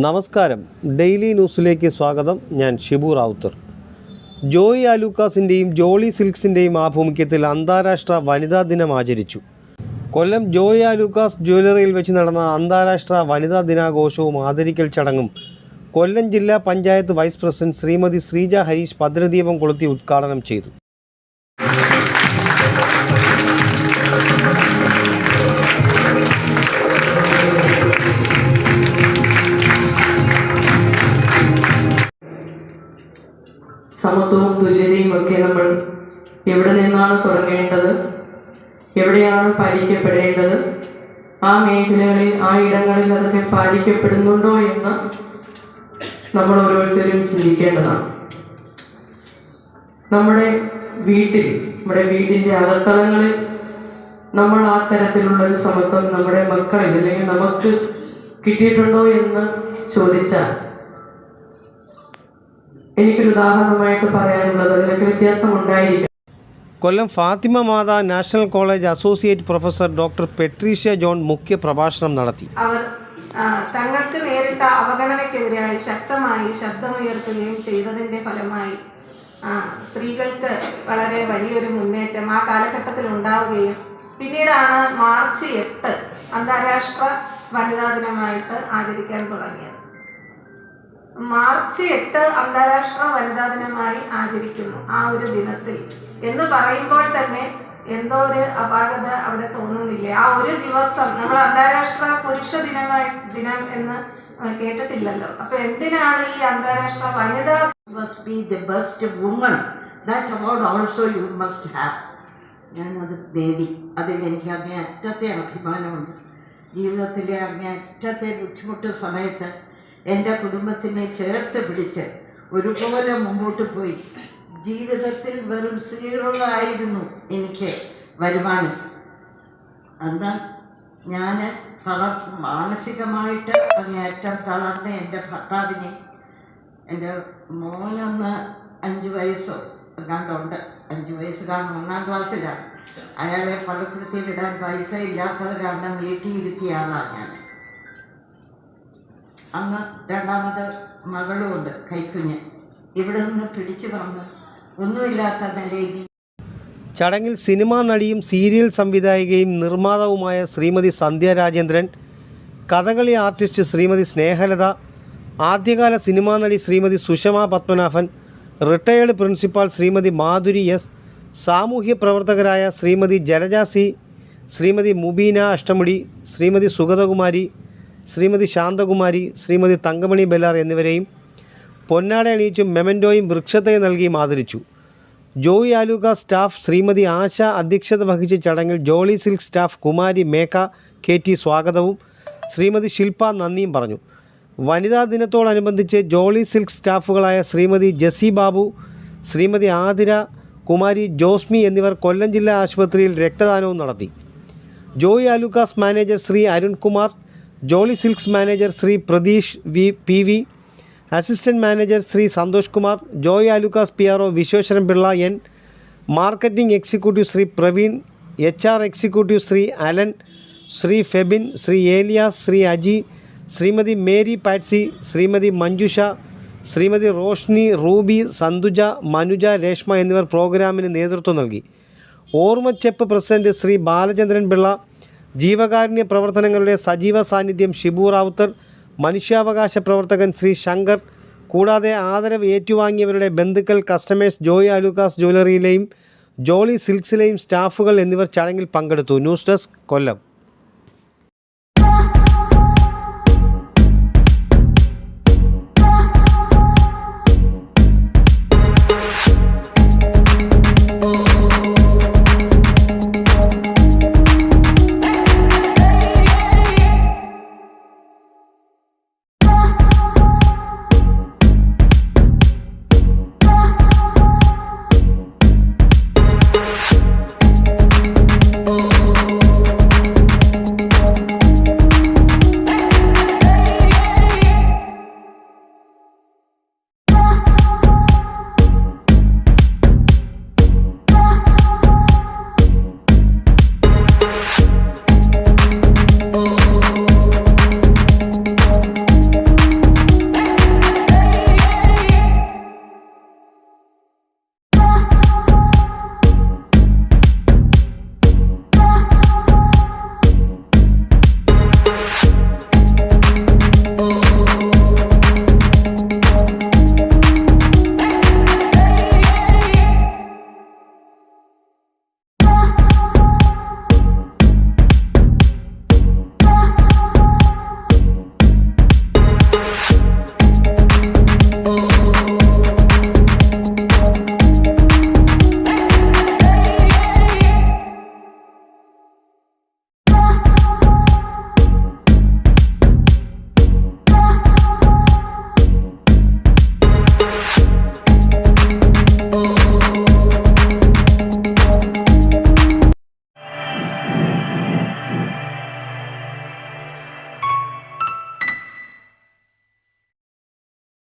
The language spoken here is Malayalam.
നമസ്കാരം. ഡെയിലി ന്യൂസിലേക്ക് സ്വാഗതം. ഞാൻ ഷിബു റാവുത്തർ. ജോയി ആലൂക്കാസിന്റെയും ജോളി സിൽക്സിന്റെയും ആഭിമുഖ്യത്തിൽ അന്താരാഷ്ട്ര വനിതാ ദിനം ആചരിച്ചു. കൊല്ലം ജോയി ആലൂക്കാസ് ജ്വല്ലറിയിൽ വെച്ച് നടന്ന അന്താരാഷ്ട്ര വനിതാ ദിനാഘോഷവും ആദരിക്കൽ ചടങ്ങും കൊല്ലം ജില്ലാ പഞ്ചായത്ത് വൈസ് പ്രസിഡന്റ് ശ്രീമതി ശ്രീജ ഹരീഷ് ഭദ്രദീപം കൊളുത്തി ഉദ്ഘാടനം ചെയ്തു. നിന്നാണ് തുടങ്ങേണ്ടത്? എവിടെയാണ് പാലിക്കപ്പെടേണ്ടത്? ആ മേഖലകളിൽ ആ ഇടങ്ങളിൽ അതൊക്കെ പാലിക്കപ്പെടുന്നുണ്ടോ എന്ന് നമ്മൾ ഓരോരുത്തരും ചിന്തിക്കേണ്ടതാണ്. നമ്മുടെ വീട്ടിൽ നമ്മുടെ വീടിന്റെ അകത്തളങ്ങളിൽ നമ്മൾ ആ തരത്തിലുള്ള ഒരു സമത്വം നമ്മുടെ മക്കളിൽ അല്ലെങ്കിൽ നമുക്ക് കിട്ടിയിട്ടുണ്ടോ എന്ന് ചോദിച്ചാൽ എനിക്കൊരു ഉദാഹരണമായിട്ട് പറയാനുള്ളത് അതിനൊക്കെ വ്യത്യാസം ഉണ്ടായിരിക്കും. Kollam Fathima Matha national college associate professor doctor Patricia John മുഖ്യ പ്രഭാഷണം നടത്തി. അവർ തങ്ങൾക്ക് നേരിട്ട അവഗണനയ്ക്കെതിരായി ശക്തമായി ശബ്ദമുയർത്തുകയും ചെയ്തതിന്റെ ഫലമായി സ്ത്രീകൾക്ക് വളരെ വലിയൊരു മുന്നേറ്റം ആ കാലഘട്ടത്തിൽ ഉണ്ടാവുകയും പിന്നീടാണ് മാർച്ച് എട്ട് അന്താരാഷ്ട്ര വനിതാ ദിനമായിട്ട് ആചരിക്കാൻ തുടങ്ങിയത്. മാർച്ച് എട്ട് അന്താരാഷ്ട്ര വനിതാ ദിനമായി ആചരിക്കുന്നു ആ ഒരു ദിനത്തിൽ. എന്ന് പറയുമ്പോൾ തന്നെ എന്തോ ഒരു അപാകത അവിടെ തോന്നുന്നില്ല? ആ ഒരു ദിവസം നമ്മൾ അന്താരാഷ്ട്ര പുരുഷ ദിനമായി ദിനം എന്ന് കേട്ടിട്ടില്ലല്ലോ. അപ്പൊ എന്തിനാണ് ഈ അന്താരാഷ്ട്ര വനിതാ must be the best woman that award also you must have. ഞാനത് നേടി അതിൽ എനിക്ക് അങ്ങേ അറ്റത്തെ അഭിമാനമുണ്ട്. ജീവിതത്തിലെ അങ്ങേ അറ്റത്തെ ബുദ്ധിമുട്ട് സമയത്ത് എന്റെ കുടുംബത്തിനെ ചേർത്ത് പിടിച്ച് ഒരുപോലെ മുമ്പോട്ട് പോയി. ജീവിതത്തിൽ വെറും സീറോ ആയിരുന്നു എനിക്ക് വരുമാനം. അന്ന് ഞാൻ തളർ മാനസികമായിട്ട് അങ്ങേറ്റം തളർന്ന എന്റെ ഭർത്താവിനെ എന്റെ മോനൊന്ന് അഞ്ച് വയസ്സോ കണ്ടുണ്ട് അഞ്ച് വയസ്സ് കാണും ഒന്നാം ക്ലാസ്സിലാണ്. അയാളെ പള്ളിക്കുടത്തിൽ ഇടാൻ പൈസ ഇല്ലാത്തത് കാരണം വീട്ടിൽ ആളാണ് ഞാൻ അന്ന് രണ്ടാമത് മകളുമുണ്ട് കൈക്കുഞ്ഞ്. ഇവിടെ നിന്ന് പിടിച്ചു വന്ന് ചടങ്ങിൽ സിനിമാ നടിയും സീരിയൽ സംവിധായികയും നിർമ്മാതാവുമായ ശ്രീമതി സന്ധ്യ രാജേന്ദ്രൻ കഥകളി ആർട്ടിസ്റ്റ് ശ്രീമതി സ്നേഹലത ആദ്യകാല സിനിമാ നടി Shrimati Sushama Padmanabhan retired principal Shrimati Madhuri S സാമൂഹ്യ പ്രവർത്തകരായ ശ്രീമതി ജലജാസി ശ്രീമതി മുബീന അഷ്ടമുടി ശ്രീമതി സുഗതകുമാരി ശ്രീമതി ശാന്തകുമാരി ശ്രീമതി തങ്കമണി ബെല്ലാർ എന്നിവരെയും പൊന്നാട അണിയിച്ചും മെമന്റോയും വൃക്ഷത്തെ നൽകിയും ആദരിച്ചു. ജോയി ആലുക സ്റ്റാഫ് ശ്രീമതി ആശ അധ്യക്ഷത വഹിച്ച ചടങ്ങിൽ Jolly silk staff Kumari Megha K T സ്വാഗതവും ശ്രീമതി ശില്പ നന്ദിയും പറഞ്ഞു. വനിതാ ദിനത്തോടനുബന്ധിച്ച് ജോളി സിൽക്ക് സ്റ്റാഫുകളായ ശ്രീമതി ജസി ബാബു ശ്രീമതി ആതിര കുമാരി ജോസ്മി എന്നിവർ കൊല്ലം ജില്ലാ ആശുപത്രിയിൽ രക്തദാനവും നടത്തി. Joy Alukkas manager Shri Arunkumar Jolly Silks manager Shri Pratheesh V P V assistant manager Shri Santhosh Kumar Joy Alukkas P R O Vishweshwaran Pillai N marketing executive Shri Praveen H R executive Shri Alan Shri Febin Shri Elias Shri Aji Shrimati Mary Patsy Shrimati Manjusha Shrimati Roshni Ruby Santhuja Manuja Reshma എന്നിവർ പ്രോഗ്രാമിന് നേതൃത്വം നൽകി. ഓർമ്മച്ചെപ്പ് പ്രസിഡന്റ് ശ്രീ ബാലചന്ദ്രൻ പിള്ള ജീവകാരുണ്യ പ്രവർത്തനങ്ങളുടെ സജീവ സാന്നിധ്യം ഷിബു റാവുത്തർ മനുഷ്യാവകാശ പ്രവർത്തകൻ ശ്രീ ശങ്കർ കൂടാതെ ആദരവ് ഏറ്റുവാങ്ങിയവരുടെ ബന്ധുക്കൾ കസ്റ്റമേഴ്സ് ജോയ് അലൂക്കാസ് ജ്വല്ലറിയിലെയും ജോളി സിൽക്സിലെയും സ്റ്റാഫുകൾ എന്നിവർ ചടങ്ങിൽ പങ്കെടുത്തു. News desk Kollam.